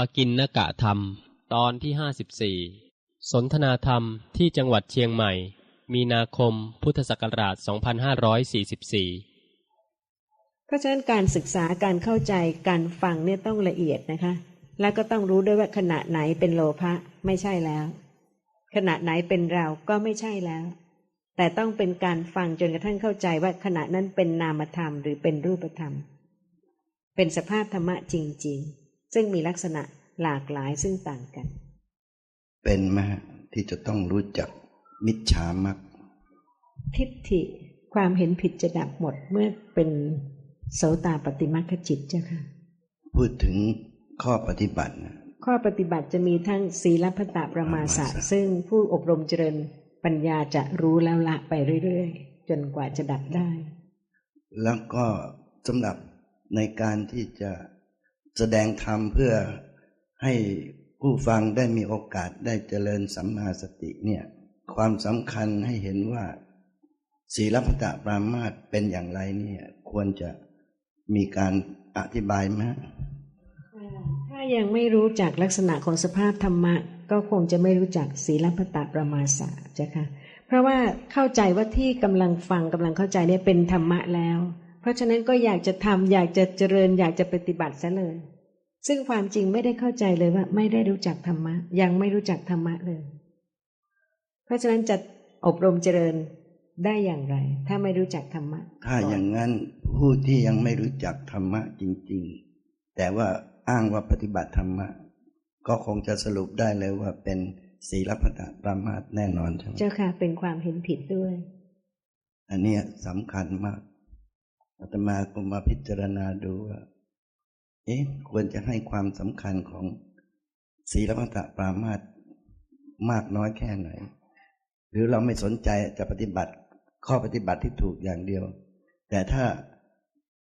ปกินนกะธรรม ตอนที่ห้าสิบสี่สนทนาธรรมที่จังหวัดเชียงใหม่ มีนาคมพุทธศักราช 2544 เพราะฉะนั้นการศึกษาการเข้าใจการฟังเนี่ยต้องละเอียดนะคะ แล้วก็ต้องรู้ด้วยว่าขณะไหนเป็นโลภะไม่ใช่แล้ว ขณะไหนเป็นเราก็ไม่ใช่แล้ว แต่ต้องเป็นการฟังจนกระทั่งเข้าใจว่าขณะนั้นเป็นนามธรรมหรือเป็นรูปธรรม เป็นสภาพธรรมะจริง ๆ ซึ่งมีลักษณะหลากหลายซึ่งต่างกัน เป็นไหมฮะที่จะต้องรู้จักมิจฉามักทิฏฐิความเห็นผิดจะดับหมดเมื่อเป็นโสตาปฏิมัคคจิตเจ้าค่ะ พูดถึงข้อปฏิบัตินะข้อปฏิบัติจะมีทั้งศีลพัตตประมาสะประมาสะซึ่งผู้อบรมเจริญปัญญาจะรู้แล้วละไปเรื่อยๆ จนกว่าจะดับได้ แล้วก็สำหรับในการที่จะ แสดงธรรมเพื่อให้ผู้ฟังได้มีโอกาสได้เจริญสัมมาสติเนี่ยความสำคัญให้เห็นว่าศีลพัตตปรามาสเป็นอย่างไรเนี่ย ควรจะมีการอธิบายไหมถ้ายังไม่รู้จักลักษณะของสภาพธรรมะ ก็คงจะไม่รู้จักศีลพัตตประมาสะจ้ะค่ะเพราะว่าเข้าใจว่าที่กำลังฟังกำลังเข้าใจเนี่ยเป็นธรรมะแล้ว เพราะฉะนั้นก็อยากจะทำอยากจะเจริญ อยากจะปฏิบัติซะเลย ซึ่งความจริงไม่ได้เข้าใจเลยว่า ไม่ได้รู้จักธรรมะ ยังไม่รู้จักธรรมะเลย เพราะฉะนั้นจะอบรมเจริญได้อย่างไร ถ้าไม่รู้จักธรรมะ ถ้าอย่างนั้นผู้ที่ยังไม่รู้จักธรรมะจริง ๆ แต่ว่าอ้างว่าปฏิบัติธรรมะ ก็คงจะสรุปได้เลยว่าเป็นศีลพัตตปรามาสแน่นอนใช่ไหมเจ้าค่ะเป็นความเห็นผิดด้วย อันเนี้ยสำคัญมาก อาตมาก็มาพิจารณาดูว่าเอ๊ะควรจะให้ความสำคัญของศีลพัตตปรามาสมากน้อยแค่ไหน หรือเราไม่สนใจจะปฏิบัติข้อปฏิบัติที่ถูกอย่างเดียว แต่ถ้า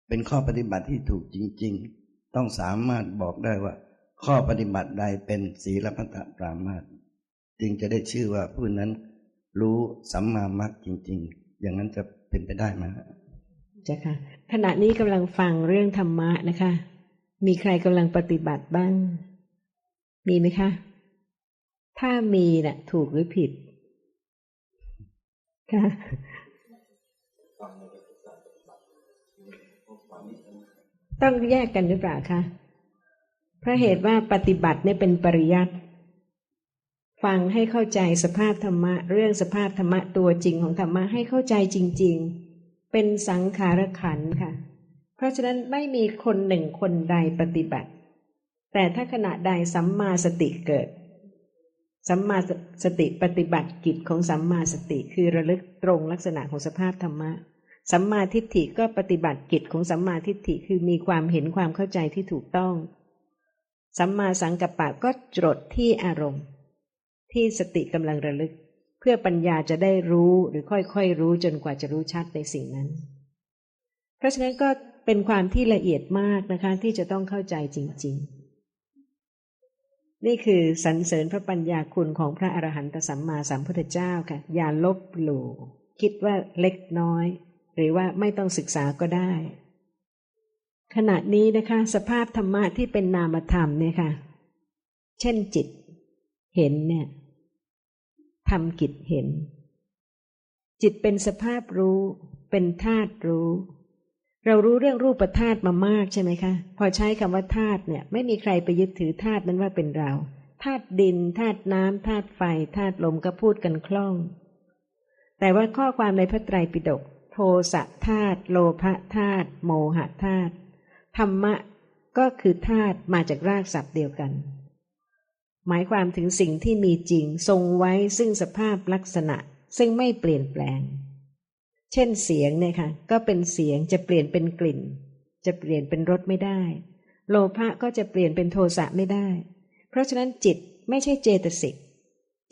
เป็นข้อปฏิบัติที่ถูกจริง ๆ ต้องสามารถบอกได้ว่า ข้อปฏิบัติใดเป็นศีลพัตตปรามาสจึงจะได้ชื่อว่าผู้นั้นรู้สัมมามัคจริง ๆ อย่างนั้นจะเป็นไปได้ไหม จ้าค่ะขณะนี้กำลังฟังเรื่องธรรมะนะคะ มีใครกำลังปฏิบัติบ้าง มีไหมคะ ถ้ามีน่ะ ถูกหรือผิดค่ะต้องแยกกันหรือเปล่าคะเพราะเหตุว่าปฏิบัติเนี่ยเป็นปริยัติฟังให้เข้าใจสภาพธรรมะ เรื่องสภาพธรรมะตัวจริงของธรรมะให้เข้าใจจริง ๆ เป็นสังขารขันค่ะ เพราะฉะนั้นไม่มีคนหนึ่งคนใดปฏิบัติ แต่ถ้าขณะใดสัมมาสติเกิด สัมมาสติปฏิบัติกิจของสัมมาสติคือระลึกตรงลักษณะของสภาพธรรมะ สัมมาทิฏฐิก็ปฏิบัติกิจของสัมมาทิฏฐิคือมีความเห็นความเข้าใจที่ถูกต้อง สัมมาสังกัปปะก็จดที่อารมณ์ ที่สติกำลังระลึก พื่อปัญญาจะได้รู้หรือค่อยๆรู้จนกว่าจะรู้ชัดในสิ่งนั้น เพราะฉะนั้นก็เป็นความที่ละเอียดมากนะคะที่จะต้องเข้าใจจริง ๆ นี่คือสรรเสริญพระปัญญาคุณของพระอรหันตสัมมาสัมพุทธเจ้าค่ะ อย่าลบหลู่คิดว่าเล็กน้อย หรือว่าไม่ต้องศึกษาก็ได้ ขณะนี้นะคะ สภาพธรรมะที่เป็นนามธรรมเนี่ยค่ะ เช่นจิต เห็นเนี่ย ทำกิจเห็น จิตเป็นสภาพรู้ เป็นธาตุรู้ เรารู้เรื่องรูปธาตุมามากใช่ไหมคะ พอใช้คำว่าธาตุเนี่ย ไม่มีใครไปยึดถือธาตุนั้นว่าเป็นเราธาตุดินธาตุน้ำธาตุไฟธาตุลมก็พูดกันคล่อง แต่ว่าข้อความในพระไตรปิฎกโทสะธาตุโลภะธาตุโมหะธาตุธรรมะก็คือธาตุมาจากรากศัพท์เดียวกัน หมายความถึงสิ่งที่มีจริงทรงไว้ซึ่งสภาพลักษณะซึ่งไม่เปลี่ยนแปลง เช่นเสียงเนี่ยค่ะ ก็เป็นเสียงจะเปลี่ยนเป็นกลิ่น จะเปลี่ยนเป็นรสไม่ได้ โลภะก็จะเปลี่ยนเป็นโทสะไม่ได้ เพราะฉะนั้นจิตไม่ใช่เจตสิก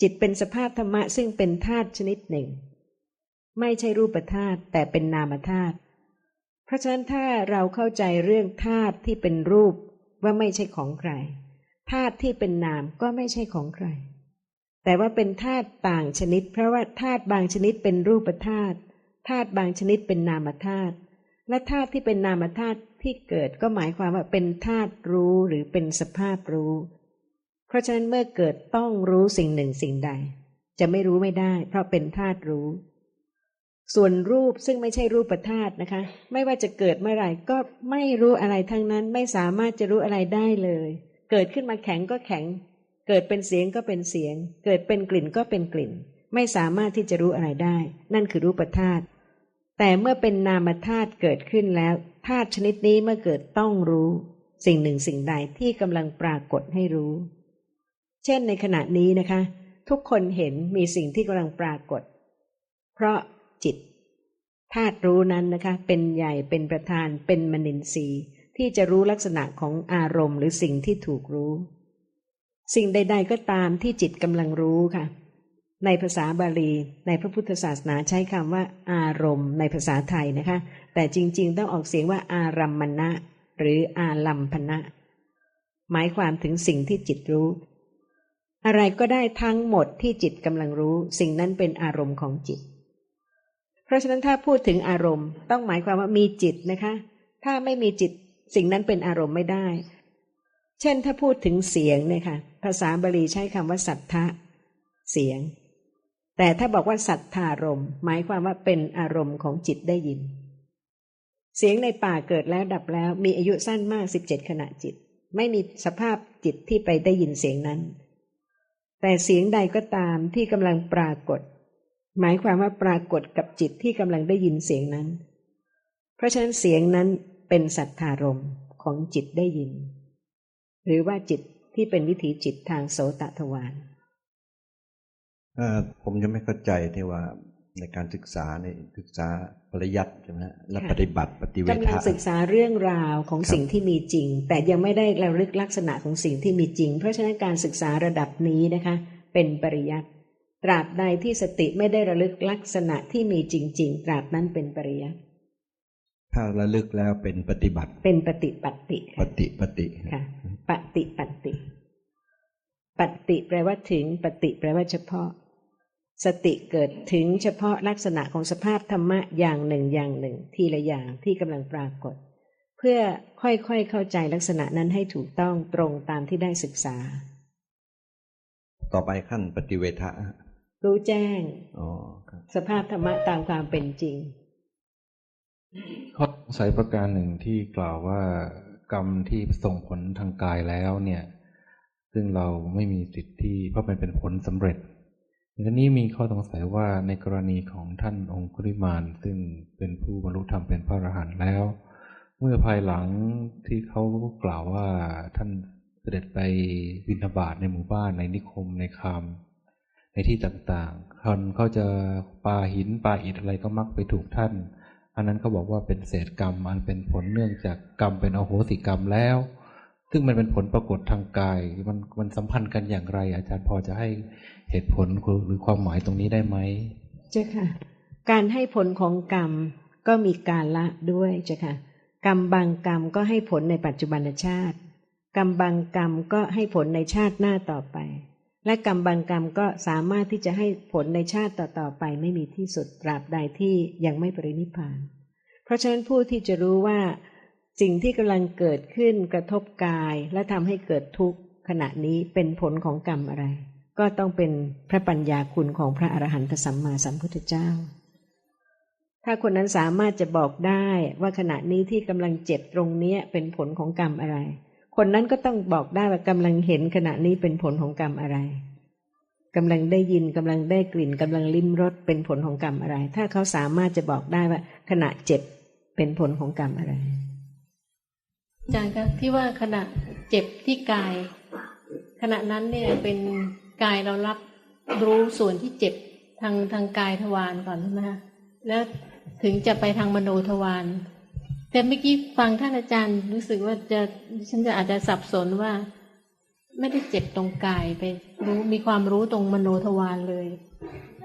จิตเป็นสภาพธรรมะซึ่งเป็นธาตุชนิดหนึ่ง ไม่ใช่รูปธาตุแต่เป็นนามธาตุ เพราะฉะนั้นถ้าเราเข้าใจเรื่องธาตุที่เป็นรูปว่าไม่ใช่ของใคร ธาตุที่เป็นนามก็ไม่ใช่ของใคร แต่ว่าเป็นธาตุต่างชนิด เพราะว่าธาตุบางชนิดเป็นรูปธาตุธาตุบางชนิดเป็นนามธาตุและธาตุที่เป็นนามธาตุที่เกิดก็หมายความว่าเป็นธาตุรู้หรือเป็นสภาพรู้ เพราะฉะนั้นเมื่อเกิดต้องรู้สิ่งหนึ่งสิ่งใด จะไม่รู้ไม่ได้ เพราะเป็นธาตุรู้ ส่วนรูปซึ่งไม่ใช่รูปธาตุนะคะ ไม่ว่าจะเกิดเมื่อไหร่ก็ไม่รู้อะไรทั้งนั้นไม่สามารถจะรู้อะไรได้เลย เกิดขึ้นมาแข็งก็แข็ง เกิดเป็นเสียงก็เป็นเสียง เกิดเป็นกลิ่นก็เป็นกลิ่น ไม่สามารถที่จะรู้อะไรได้ นั่นคือรูปธาตุแต่เมื่อเป็นนามธาตุเกิดขึ้นแล้วธาตุชนิดนี้เมื่อเกิดต้องรู้ สิ่งหนึ่งสิ่งใดที่กำลังปรากฏให้รู้ เช่นในขณะนี้นะคะ ทุกคนเห็นมีสิ่งที่กำลังปรากฏ เพราะจิตธาตุรู้นั้นนะคะ เป็นใหญ่เป็นประธานเป็นมนินทรีย์ ที่จะรู้ลักษณะของอารมณ์ หรือสิ่งที่ถูกรู้ สิ่งใด ๆ ก็ตามที่จิตกำลังรู้ค่ะ ในภาษาบาลี ในพระพุทธศาสนาใช้คำว่า อารมณ์ ในภาษาไทยนะคะ แต่จริง ๆ ต้องออกเสียงว่า อารัมมณะหรืออาลัมพนะ หมายความถึงสิ่งที่จิตรู้ อะไรก็ได้ทั้งหมดที่จิตกำลังรู้ สิ่งนั้นเป็นอารมณ์ของจิต เพราะฉะนั้นถ้าพูดถึงอารมณ์ ต้องหมายความว่ามีจิตนะคะ ถ้าไม่มีจิต สิ่งนั้นเป็นอารมณ์ไม่ได้ เช่นถ้าพูดถึงเสียงเนี่ยค่ะ ภาษาบาลีใช้คำว่าสัทธะเสียง แต่ถ้าบอกว่าสัทธารมณ์หมายความว่าเป็นอารมณ์ของจิตได้ยิน เสียงในป่าเกิดแล้วดับแล้ว มีอายุสั้นมากสิบเจ็ดขณะจิต ไม่มีสภาพจิตที่ไปได้ยินเสียงนั้น แต่เสียงใดก็ตามที่กำลังปรากฏ หมายความว่าปรากฏกับจิตที่กำลังได้ยินเสียงนั้น เพราะฉะนั้นเสียงนั้น เป็นสัทธารมณ์ของจิตได้ยิน หรือว่าจิตที่เป็นวิถีจิตทางโสตทวารเอ่อผมยังไม่เข้าใจที่ว่าในการศึกษาในศึกษาปริยัติใช่ไหมฮะและปฏิบัติปฏิเวกำลัทะงศึกษาเรื่องราวของครับสิ่งที่มีจริง แต่ยังไม่ได้ระลึกลักษณะของสิ่งที่มีจริง เพราะฉะนั้นการศึกษาระดับนี้นะคะ เป็นปริยัติตราบใดที่สติไม่ได้ระลึกลักษณะที่มีจริง ๆ ตราบนั้นเป็นปริยัติ ถ้าระลึกแล้วเป็นปฏิบัติ เป็นปฏิปัตติปค่ะฏิปฏิค่ะปฏิปัตติปัตติแปลว่าถึงปฏิแปลว่าเฉพาะ สติเกิดถึงเฉพาะลักษณะของสภาพธรรมะอย่างหนึ่งอย่างหนึ่ง ทีละอย่างที่กำลังปรากฏ เพื่อค่อยๆเข้าใจลักษณะนั้นให้ถูกต้องตรงตามที่ได้ศึกษา ต่อไปขั้นปฏิเวทะรู้แจ้งอ๋อครับสภาพธรรมะตามความเป็นจริง ข้อสงสัยประการหนึ่งที่กล่าวว่ากรรมที่ส่งผลทางกายแล้วเนี่ย ซึ่งเราไม่มีสิทธิ์ที่เพราะมันเป็นผลสำเร็จทีนี้มีข้อสงสัยว่าในกรณีของท่านองคุริมานซึ่งเป็นผู้บรรลุธรรมเป็นพระอรหันต์แล้ว เมื่อภายหลังที่เขากล่าวว่าท่านเสด็จไปบิณฑบาตในหมู่บ้านในนิคมในคามในที่ต่างๆคนเขาจะปาหินปาอิฐอะไรก็มักไปถูกท่าน อันนั้นเขาบอกว่าเป็นเศษกรรมอันเป็นผลเนื่องจากกรรมเป็นอโหสิกรรมแล้ว ซึ่งมันเป็นผลปรากฏทางกายมันมันสัมพันธ์กันอย่างไร อาจารย์พอจะให้เหตุผลหรือความหมายตรงนี้ได้ไหมเจ้าค่ะ การให้ผลของกรรมก็มีการละด้วยเจ้าค่ะ กรรมบางกรรมก็ให้ผลในปัจจุบันชาติ กรรมบางกรรมก็ให้ผลในชาติหน้าต่อไป และกรรมบางกรรมก็สามารถที่จะให้ผลในชาติต่อๆไปไม่มีที่สุดตราบใดที่ยังไม่ปรินิพาน เพราะฉะนั้นผู้ที่จะรู้ว่า สิ่งที่กำลังเกิดขึ้นกระทบกายและทำให้เกิดทุกข์ขณะนี้เป็นผลของกรรมอะไร ก็ต้องเป็นพระปัญญาคุณของพระอรหันตสัมมาสัมพุทธเจ้า ถ้าคนนั้นสามารถจะบอกได้ว่าขณะนี้ที่กำลังเจ็บตรงนี้เป็นผลของกรรมอะไร คนนั้นก็ต้องบอกได้ว่ากำลังเห็นขณะนี้เป็นผลของกรรมอะไรกำลังได้ยินกำลังได้กลิ่นกำลังลิ้มรสเป็นผลของกรรมอะไร ถ้าเขาสามารถจะบอกได้ว่า ขณะเจ็บเป็นผลของกรรมอะไรอาจารย์คะที่ว่าขณะเจ็บที่กาย ขณะนั้นเนี่ยเป็นกายเรารับรู้ส่วนที่เจ็บทางทางกายทวารก่อนใช่ไหมคะแล้วถึงจะไปทางมโนทวาร แต่เมื่อกี้ฟังท่านอาจารย์รู้สึกว่าจะฉันจะอาจจะสับสนว่า ไม่ได้เจ็บตรงกายไป รู้มีความรู้ตรงมโนทวารเลย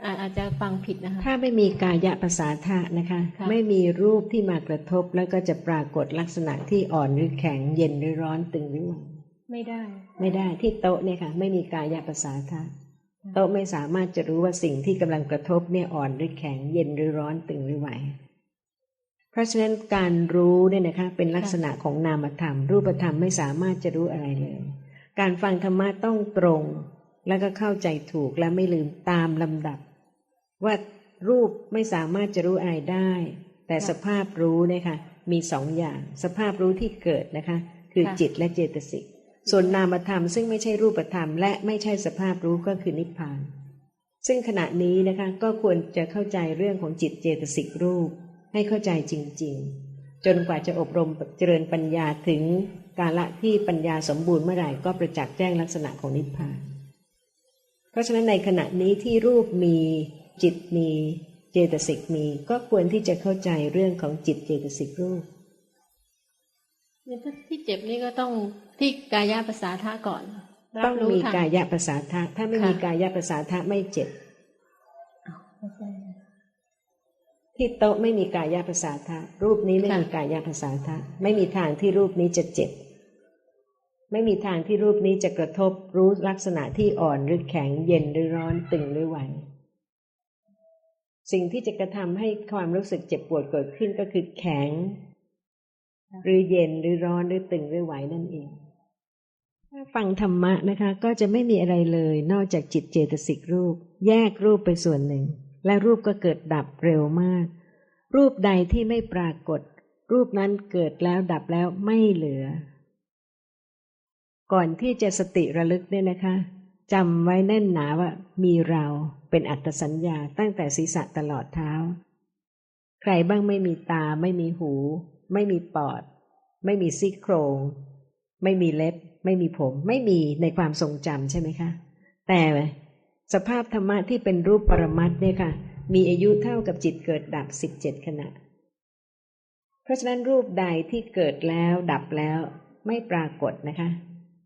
อาอาจจะฟังผิดนะคะ ถ้าไม่มีกายะภาษาทะนะคะค่ะไม่มีรูปที่มากระทบแล้วก็จะปรากฏลักษณะที่อ่อนหรือแข็งเย็นหรือร้อนตึงหรือไหวไม่ได้ ไม่ได้ที่โต๊ะเนี่ยค่ะ ไม่มีกายะภาษาทะโต๊ะไม่สามารถจะรู้ว่าสิ่งที่กำลังกระทบเนี่ยอ่อนหรือแข็งเย็นหรือร้อนตึงหรือไหว ราะฉะนั้นการรู้เนี่ยนะคะเป็นลักษณะของนามธรรม รูปธรรมไม่สามารถจะรู้อะไรเลย การฟังธรรมะต้องตรง แล้วก็เข้าใจถูกและไม่ลืมตามลำดับ ว่ารูปไม่สามารถจะรู้อะไรได้ แต่สภาพรู้นี่ยค่ะมีสองอย่าง สภาพรู้ที่เกิดนะคะ คือจิตและเจตสิกส่วนนามธรรมซึ่งไม่ใช่รูปธรรม และไม่ใช่สภาพรู้ก็คือนิพพาน ซึ่งขณะนี้นะคะก็ควรจะเข้าใจเรื่องของจิตเจตสิกรูป ให้เข้าใจจริง ๆ จนกว่าจะอบรมเจริญปัญญาถึงกาละที่ปัญญาสมบูรณ์เมื่อไหร่ก็ประจักษ์แจ้งลักษณะของนิพพาน เพราะฉะนั้นในขณะนี้ที่รูปมีจิตมีเจตสิกมีก็ควรที่จะเข้าใจเรื่องของจิตเจตสิกรูปเนี่ยถ้าที่เจ็บนี่ก็ต้องที่กายภาษาท่าก่อนรับต้องรู้มีทันกายภาษาทะถ้าไม่มีค่ะกายภาษาทะไม่เจ็บเข้าใจ ที่โต๊ะไม่มีกายภาษาทะรูปนี้ไม่ค่ะมีกายภาษาทะไม่มีทางที่รูปนี้จะเจ็บ ไม่มีทางที่รูปนี้จะกระทบรู้ลักษณะที่อ่อนหรือแข็งเย็นหรือร้อนตึงหรือไหวสิ่งที่จะกระทำให้ความรู้สึกเจ็บปวดเกิดขึ้นก็คือแข็ง หรือเย็นหรือร้อนหรือตึงหรือไหวนั่นเองถ้าฟังธรรมะนะคะ ก็จะไม่มีอะไรเลย นอกจากจิตเจตสิกรูป แยกรูปไปส่วนหนึ่ง และรูปก็เกิดดับเร็วมาก รูปใดที่ไม่ปรากฏ รูปนั้นเกิดแล้วดับแล้วไม่เหลือ ก่อนที่จะสติระลึกเนี่ยนะคะจำไว้แน่นหนาว่ามีเราเป็นอัตสัญญาตั้งแต่ศีรษะตลอดเท้า ใครบ้างไม่มีตา ไม่มีหู ไม่มีปอด ไม่มีซี่โครง ไม่มีเล็บ ไม่มีผม ไม่มีในความทรงจำใช่ไหมคะ แต่ สภาพธรรมะที่เป็นรูปปรมัตถ์เนี่ยค่ะ มีอายุเท่ากับจิตเกิดดับสิบเจ็ดขณะ เพราะฉะนั้นรูปใดที่เกิดแล้วดับแล้วไม่ปรากฏนะคะ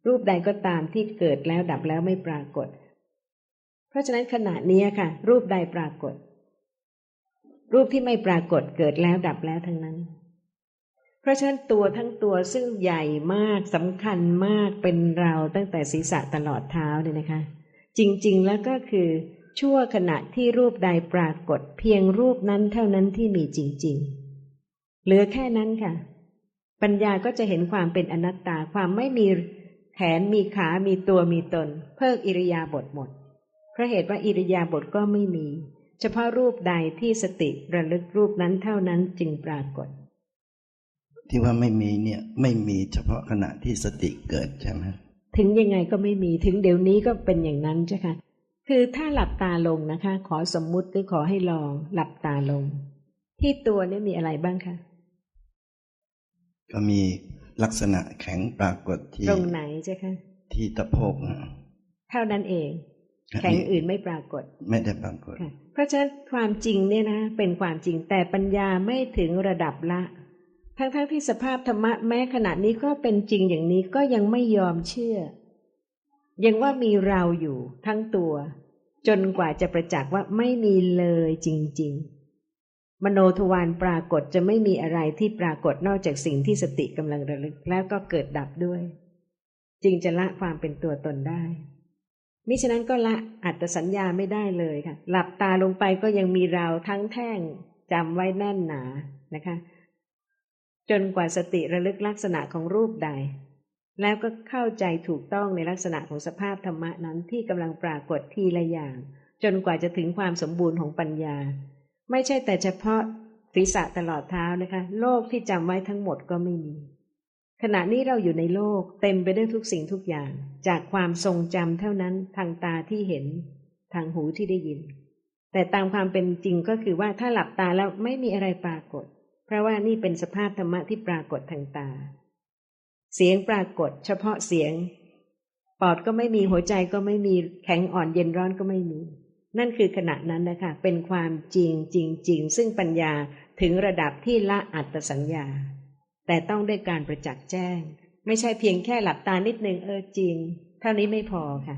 รูปใดก็ตามที่เกิดแล้วดับแล้วไม่ปรากฏ เพราะฉะนั้นขณะนี้ค่ะ รูปใดปรากฏ รูปที่ไม่ปรากฏเกิดแล้วดับแล้วทั้งนั้น เพราะฉะนั้นตัวทั้งตัวซึ่งใหญ่มากสำคัญมากเป็นเราตั้งแต่ศีรษะตลอดเท้าเนี่ยนะคะ จริง ๆ แล้วก็คือ ชั่วขณะที่รูปใดปรากฏเพียงรูปนั้นเท่านั้นที่มีจริง ๆ เหลือแค่นั้นค่ะ ปัญญาก็จะเห็นความเป็นอนัตตาความไม่มีแขนมีขามีตัวมีตน เพิกอิริยาบถหมดเพราะเหตุว่าอิริยาบถก็ไม่มี เฉพาะรูปใดที่สติระลึกรูปนั้นเท่านั้นจึงปรากฏ ที่ว่าไม่มีเนี่ยไม่มีเฉพาะขณะที่สติเกิดใช่ไหม ถึงยังไงก็ไม่มีถึงเดี๋ยวนี้ก็เป็นอย่างนั้นใช่ค่ะคือถ้าหลับตาลงนะคะ ขอสมมุติหรือขอให้ลองหลับตาลง ที่ตัวเนี่ยมีอะไรบ้างคะก็มีลักษณะแข็งปรากฏที่ตรงไหนใช่คะที่ตะโพกนะเท่านั้นเอง แข็งอื่นไม่ปรากฏ ไม่ได้ปรากฏค่ะเพราะฉะนั้นความจริงเนี่ยนะเป็นความจริงแต่ปัญญาไม่ถึงระดับละ ทั้งๆทที่สภาพธรรมะแม้ขณะนี้ก็เป็นจริงอย่างนี้ก็ยังไม่ยอมเชื่อ ยังว่ามีเราอยู่ทั้งตัว จนกว่าจะประจักษ์ว่าไม่มีเลยจริง ๆ มโนทวารปรากฏจะไม่มีอะไรที่ปรากฏนอกจากสิ่งที่สติกำลังระลึกแล้วก็เกิดดับด้วย จึงจะละความเป็นตัวตนได้มิฉะนั้นก็ละอัตสัญญาไม่ได้เลยค่ะ หลับตาลงไปก็ยังมีเราทั้งแท่งจำไว้แน่นหนานะคะ จนกว่าสติระลึกลักษณะของรูปใด แล้วก็เข้าใจถูกต้องในลักษณะของสภาพธรรมะนั้นที่กำลังปรากฏทีละอย่าง จนกว่าจะถึงความสมบูรณ์ของปัญญา ไม่ใช่แต่เฉพาะศีรษะตลอดเท้านะคะ โลกที่จำไว้ทั้งหมดก็ไม่มี ขณะนี้เราอยู่ในโลกเต็มไปด้วยทุกสิ่งทุกอย่าง จากความทรงจำเท่านั้นทางตาที่เห็น ทางหูที่ได้ยิน แต่ตามความเป็นจริงก็คือว่าถ้าหลับตาแล้วไม่มีอะไรปรากฏ เพราะว่านี่เป็นสภาพธรรมะที่ปรากฏทางตา เสียงปรากฏ เฉพาะเสียง ปอดก็ไม่มีหัวใจก็ไม่มีแข็งอ่อนเย็นร้อนก็ไม่มี นั่นคือขณะนั้นนะคะเป็นความจริงจริงๆซึ่งปัญญาถึงระดับที่ละอัตตสัญญา แต่ต้องด้วยการประจักษ์แจ้ง ไม่ใช่เพียงแค่หลับตานิดนึงเออจริง เท่านี้ไม่พอค่ะ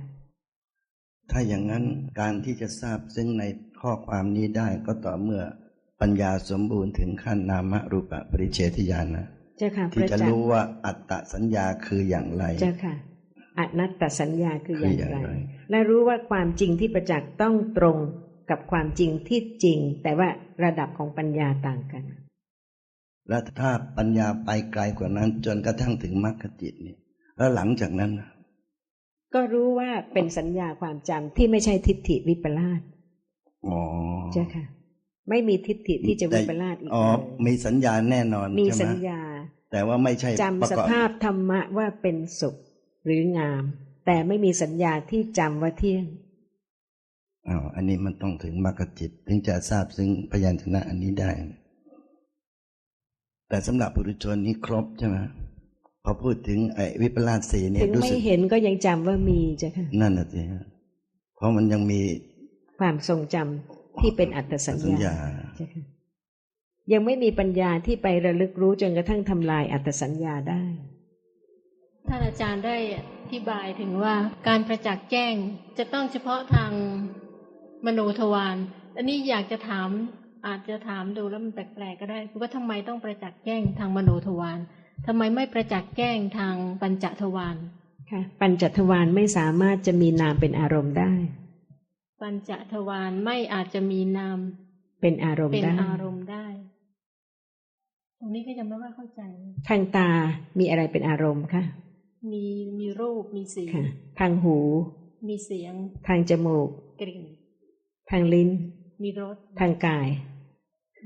ถ้าอย่างนั้นการที่จะทราบซึ่งในข้อความนี้ได้ก็ต่อเมื่อ ปัญญาสมบูรณ์ถึงขั้นนามรูปปริเฉทญาณนะเจ้าค่ะที่จะพรจักษ์รู้ว่าอัตตสัญญาคืออย่างไรเจ้าค่ะอนัตตสัญญาคืออย่างคืออย่างไรไร และรู้ว่าความจริงที่ประจักษ์ต้องตรงกับความจริงที่จริง แต่ว่าระดับของปัญญาต่างกัน และถ้าปัญญาไปไกลกว่านั้น จนกระทั่งถึงมรรคจิตเนี่ย แล้วหลังจากนั้นน่ะก็รู้ว่าเป็นสัญญาความจำที่ไม่ใช่ทิฏฐิวิปลาสอ๋อ เจ้าค่ะ ไม่มีทิฏฐิที่จะวิปลาสอีกอ๋อเลยมีสัญญาแน่นอนมีใช่ไหสัญญา แต่ว่าไม่ใช่จำประสกอบภาพธรรมะว่าเป็นสุขหรืองาม แต่ไม่มีสัญญาที่จำว่าเที่ยงอ๋ออันนี้มันต้องถึงมรรคจิต ถึงจะทราบซึ่งพยัญชนะอันนี้ได้ แต่สำหรับปุถุชนนี่ครบใช่ไหมพอพูดถึงไอ้วิปลาสสีเนี่ยถึงรู้ไม่สึกเห็นก็ยังจำว่ามีเจ้าค่ะนั่นน่ะสิฮะเพราะมันยังมีความทรงจำ ที่เป็นอัตสัญสัญญาญาเจ้าค่ะยังไม่มีปัญญาที่ไประลึกรู้จนกระทั่งทำลายอัตสัญญาได้ท่านอาจารย์ได้อธิบายถึงว่าการประจักษ์แจ้งจะต้องเฉพาะทางมโนทวารอันนี้อยากจะถามอาจจะถามดูแล้วมันแปลกๆก็ได้คือว่าทำไมต้องประจักษ์แจ้งทางมโนทวารทำไมไม่ประจักษ์แจ้งทางปัญจทวารค่ะ ปัญจทวารไม่สามารถจะมีนามเป็นอารมณ์ได้ ปัญจทวารไม่อาจจะมีนาม เป็นอารมณ์เป็นได้อารมณ์ได้ ตรงนี้ก็ยังไม่ว่าเข้าใจ ทางตามีอะไรเป็นอารมณ์คะมีมีรูปมีสีค่ะทางหู มีเสียง ทางจมูก กลิ่น ทางลิ้น มีรส ทางกาย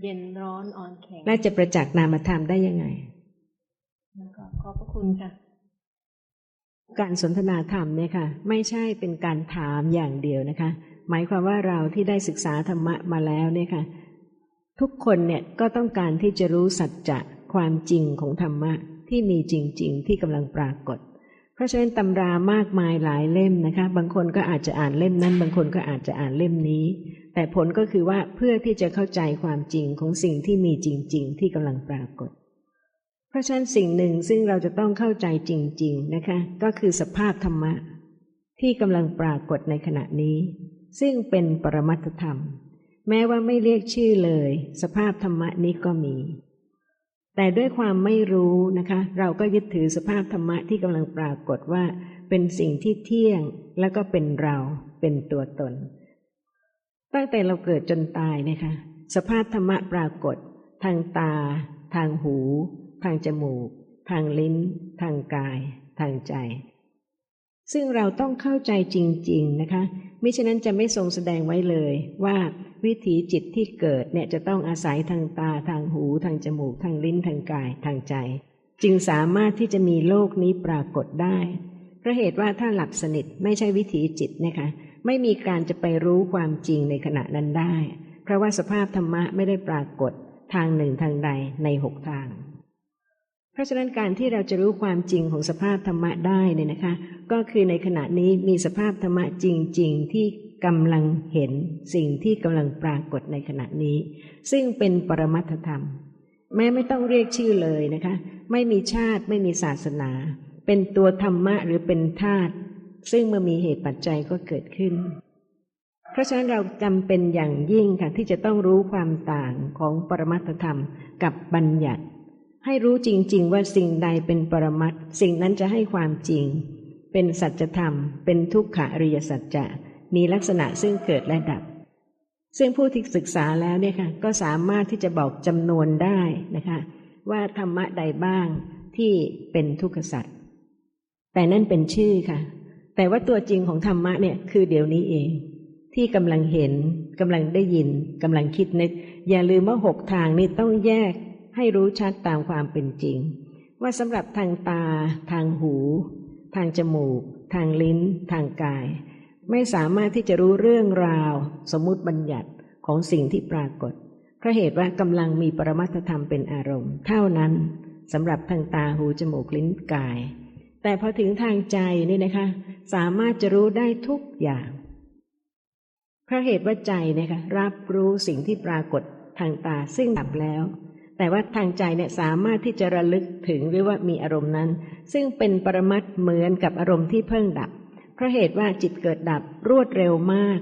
เย็นร้อนอ่อนแข็ง น่าจะประจักษ์นามธรรมได้ยังไงแล้วก็ขอบพระคุณค่ะ การสนทนาธรรมเนี่ยค่ะ ไม่ใช่เป็นการถามอย่างเดียวนะคะ หมายความว่าเราที่ได้ศึกษาธรรมะมาแล้วเนี่ยค่ะ ทุกคนเนี่ยก็ต้องการที่จะรู้สัจจะความจริงของธรรมะที่มีจริง ๆ ที่กำลังปรากฏ เพราะฉะนั้นตำรามากมายหลายเล่มนะคะ บางคนก็อาจจะอ่านเล่มนั้น บางคนก็อาจจะอ่านเล่มนี้ แต่ผลก็คือว่าเพื่อที่จะเข้าใจความจริงของสิ่งที่มีจริง ๆ ที่กำลังปรากฏ เพราะฉะนั้นสิ่งหนึ่งซึ่งเราจะต้องเข้าใจจริง ๆ นะคะ ก็คือสภาพธรรมะที่กำลังปรากฏในขณะนี้ ซึ่งเป็นปรมัตธรรม แม้ว่าไม่เรียกชื่อเลย สภาพธรรมะนี้ก็มี แต่ด้วยความไม่รู้นะคะ เราก็ยึดถือสภาพธรรมะที่กำลังปรากฏว่า เป็นสิ่งที่เที่ยงแล้วก็เป็นเราเป็นตัวตน ตั้งแต่เราเกิดจนตายนะคะ สภาพธรรมะปรากฏ ทางตา ทางหู ทางจมูก ทางลิ้น ทางกาย ทางใจซึ่งเราต้องเข้าใจจริง ๆ นะคะ มิฉะนั้นจะไม่ทรงแสดงไว้เลย ว่าวิถีจิตที่เกิดเนี่ยจะต้องอาศัยทางตาทางหูทางจมูกทางลิ้นทางกายทางใจ จึงสามารถที่จะมีโลกนี้ปรากฏได้เพราะเหตุว่าถ้าหลับสนิทไม่ใช่วิถีจิตนะคะไม่มีการจะไปรู้ความจริงในขณะนั้นได้ เพราะว่าสภาพธรรมะไม่ได้ปรากฏทางหนึ่งทางใดในหกทาง เพราะฉะนั้นการที่เราจะรู้ความจริงของสภาพธรรมะได้เนี่ยนะคะ ก็คือในขณะนี้มีสภาพธรรมะจริง ๆ ที่กำลังเห็นสิ่งที่กำลังปรากฏในขณะนี้ ซึ่งเป็นปรมัตธรรม แม้ไม่ต้องเรียกชื่อเลยนะคะ ไม่มีชาติไม่มีศาสนา เป็นตัวธรรมะหรือเป็นธาตุซึ่งเมื่อมีเหตุปัจจัยก็เกิดขึ้น เพราะฉะนั้นเราจำเป็นอย่างยิ่งค่ะที่จะต้องรู้ความต่างของปรมัตธรรมกับบัญญัติ ให้รู้จริง ๆ ว่าสิ่งใดเป็นปรมัตสิ่งนั้นจะให้ความจริง เป็นสัจธรรม เป็นทุกขอริยสัจจะมีลักษณะซึ่งเกิดและดับ ซึ่งผู้ที่ศึกษาแล้วเนี่ยค่ะก็สามารถที่จะบอกจำนวนได้นะคะว่าธรรมะใดบ้างที่เป็นทุกขสัจแต่นั่นเป็นชื่อค่ะ แต่ว่าตัวจริงของธรรมะเนี่ยคือเดี๋ยวนี้เอง ที่กำลังเห็นกำลังได้ยินกำลังคิดนึกอย่าลืมว่าหกทางนี้ต้องแยก ให้รู้ชัดตามความเป็นจริง ว่าสำหรับทางตา ทางหู ทางจมูก ทางลิ้น ทางกาย ไม่สามารถที่จะรู้เรื่องราว สมมุติบัญญัติของสิ่งที่ปรากฏเพราะเหตุว่ากำลังมีปรมัตธรรมเป็นอารมณ์ เท่านั้นสำหรับทางตาหูจมูกลิ้นกาย แต่พอถึงทางใจนี่นะคะ สามารถจะรู้ได้ทุกอย่างเพราะเหตุว่าใจนี่ยค่ะรับรู้สิ่งที่ปรากฏทางตาซึ่งดับแล้ว แต่ว่าทางใจเนี่ยสามารถที่จะระลึกถึงหรือว่ามีอารมณ์นั้น ซึ่งเป็นปรมัตเหมือนกับอารมณ์ที่เพิ่งดับ เพราะเหตุว่าจิตเกิดดับรวดเร็วมาก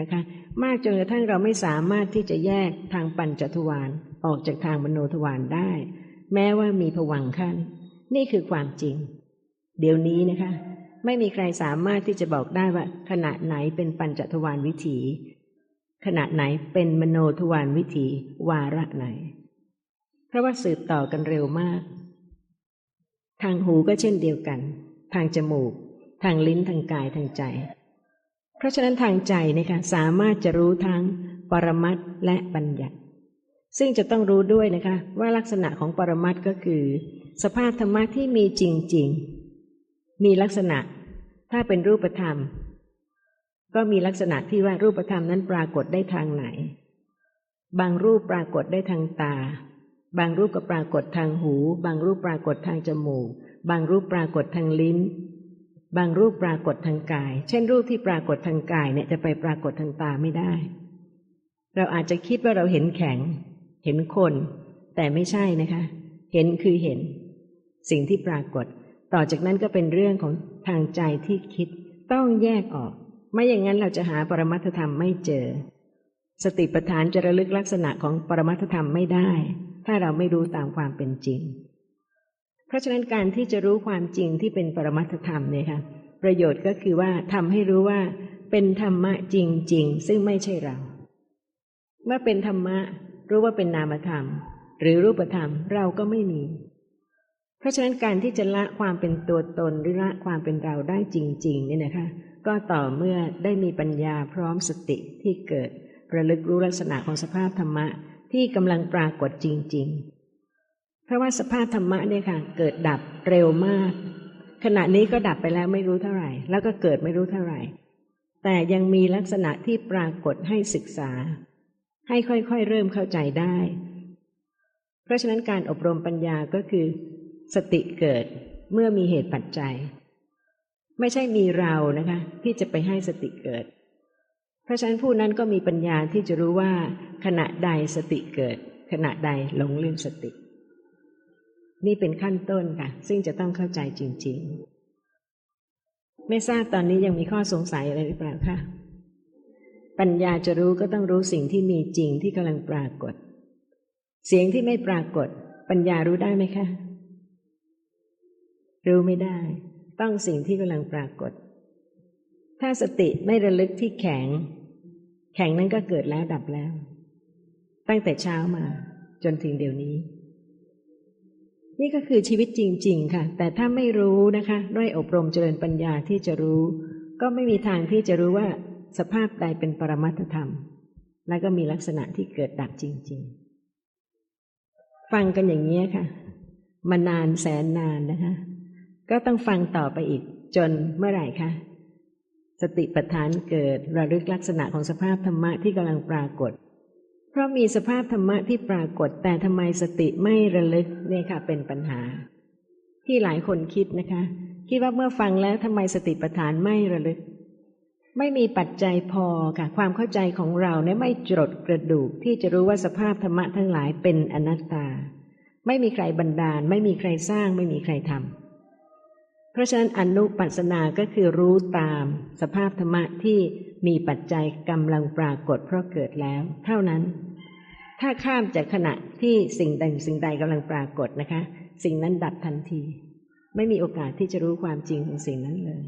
นะคะ มากจนกระทั่งเราไม่สามารถที่จะแยกทางปัญจทวารออกจากทางมโนทวารได้ แม้ว่ามีผวังขั้น นี่คือความจริง เดี๋ยวนี้นะคะ ไม่มีใครสามารถที่จะบอกได้ว่า ขณะไหนเป็นปัญจทวารวิถี ขณะไหนเป็นมโนทวารวิถีวาระไหน เพราะว่าสืบต่อกันเร็วมาก ทางหูก็เช่นเดียวกัน ทางจมูก ทางลิ้นทางกายทางใจ เพราะฉะนั้นทางใจนะคะสามารถจะรู้ทั้งปรมัตและบัญญัติ ซึ่งจะต้องรู้ด้วยนะคะว่าลักษณะของปรมัตก็คือ สภาพธรรมะที่มีจริง ๆ มีลักษณะถ้าเป็นรูปธรรม ก็มีลักษณะที่ว่ารูปธรรมนั้นปรากฏได้ทางไหน บางรูปปรากฏได้ทางตา บางรูปก็ปรากฏทางหู บางรูปปรากฏทางจมูก บางรูปปรากฏทางลิ้น บางรูปปรากฏทางกาย เช่นรูปที่ปรากฏทางกายเนี่ยจะไปปรากฏทางตาไม่ได้ เราอาจจะคิดว่าเราเห็นแข็ง เห็นคน แต่ไม่ใช่นะคะ เห็นคือเห็น สิ่งที่ปรากฏ ต่อจากนั้นก็เป็นเรื่องของทางใจที่คิดต้องแยกออก ไม่อย่างนั้นเราจะหาปรมัตธรรมไม่เจอ สติปัฏฐานจะระลึกลักษณะของปรมัตธรรมไม่ได้ ถ้าเราไม่รู้ตามความเป็นจริง เพราะฉะนั้นการที่จะรู้ความจริงที่เป็นปรมัตถธรรมเนี่ยค่ะประโยชน์ก็คือว่าทำให้รู้ว่าเป็นธรรมะจริง ๆ ซึ่งไม่ใช่เรา เมื่อเป็นธรรมะรู้ว่าเป็นนามธรรม หรือรูปธรรมเราก็ไม่มี เพราะฉะนั้นการที่จะละความเป็นตัวตนหรือละความเป็นเราได้จริงๆเนี่ยนะคะก็ต่อเมื่อได้มีปัญญาพร้อมสติที่เกิดระลึกรู้ลักษณะของสภาพธรรมะ ที่กำลังปรากฏจริง ๆ เพราะว่าสภาพธรรมะเนี่ยค่ะ เกิดดับเร็วมาก ขณะนี้ก็ดับไปแล้วไม่รู้เท่าไหร่ แล้วก็เกิดไม่รู้เท่าไหร่ แต่ยังมีลักษณะที่ปรากฏให้ศึกษา ให้ค่อยๆเริ่มเข้าใจได้ เพราะฉะนั้นการอบรมปัญญาก็คือ สติเกิดเมื่อมีเหตุปัจจัย ไม่ใช่มีเรานะคะ ที่จะไปให้สติเกิด เพราะฉะนั้นผู้นั้นก็มีปัญญาที่จะรู้ว่า ขณะใดสติเกิด ขณะใดหลงลืมสติ นี่เป็นขั้นต้นค่ะ ซึ่งจะต้องเข้าใจจริง ๆ ไม่ทราบตอนนี้ยังมีข้อสงสัยอะไรหรือเปล่าคะปัญญาจะรู้ก็ต้องรู้สิ่งที่มีจริงที่กำลังปรากฏ เสียงที่ไม่ปรากฏ ปัญญารู้ได้ไหมคะ รู้ไม่ได้ ต้องสิ่งที่กำลังปรากฏ ถ้าสติไม่ระลึกที่แข็ง แข็งนั้นก็เกิดแล้วดับแล้ว ตั้งแต่เช้ามาจนถึงเดี๋ยวนี้ นี่ก็คือชีวิตจริง ๆ ค่ะ แต่ถ้าไม่รู้นะคะด้วยอบรมเจริญปัญญาที่จะรู้ ก็ไม่มีทางที่จะรู้ว่าสภาพใดเป็นปรมัตธรรม และก็มีลักษณะที่เกิดดับจริง ๆ ฟังกันอย่างนี้ค่ะ มานานแสนนานนะคะ ก็ต้องฟังต่อไปอีกจนเมื่อไหร่คะ สติปัฏฐานเกิดระลึกลักษณะของสภาพธรรมะที่กำลังปรากฏ เพราะมีสภาพธรรมะที่ปรากฏ แต่ทำไมสติไม่ระลึกเนี่ยค่ะ เป็นปัญหา ที่หลายคนคิดนะคะ คิดว่าเมื่อฟังแล้วทำไมสติปัฏฐานไม่ระลึก ไม่มีปัจจัยพอค่ะ ความเข้าใจของเราเนี่ยไม่จดกระดูกที่จะรู้ว่าสภาพธรรมะทั้งหลายเป็นอนัตตา ไม่มีใครบันดาล ไม่มีใครสร้าง ไม่มีใครทำ เพราะฉะนั้นอนุปัสสนาก็คือรู้ตามสภาพธรรมะที่มีปัจจัยกำลังปรากฏเพราะเกิดแล้ว เท่านั้น ถ้าข้ามจากขณะที่สิ่งใดสิ่งใดกำลังปรากฏนะคะ สิ่งนั้นดับทันที ไม่มีโอกาสที่จะรู้ความจริงของสิ่งนั้นเลย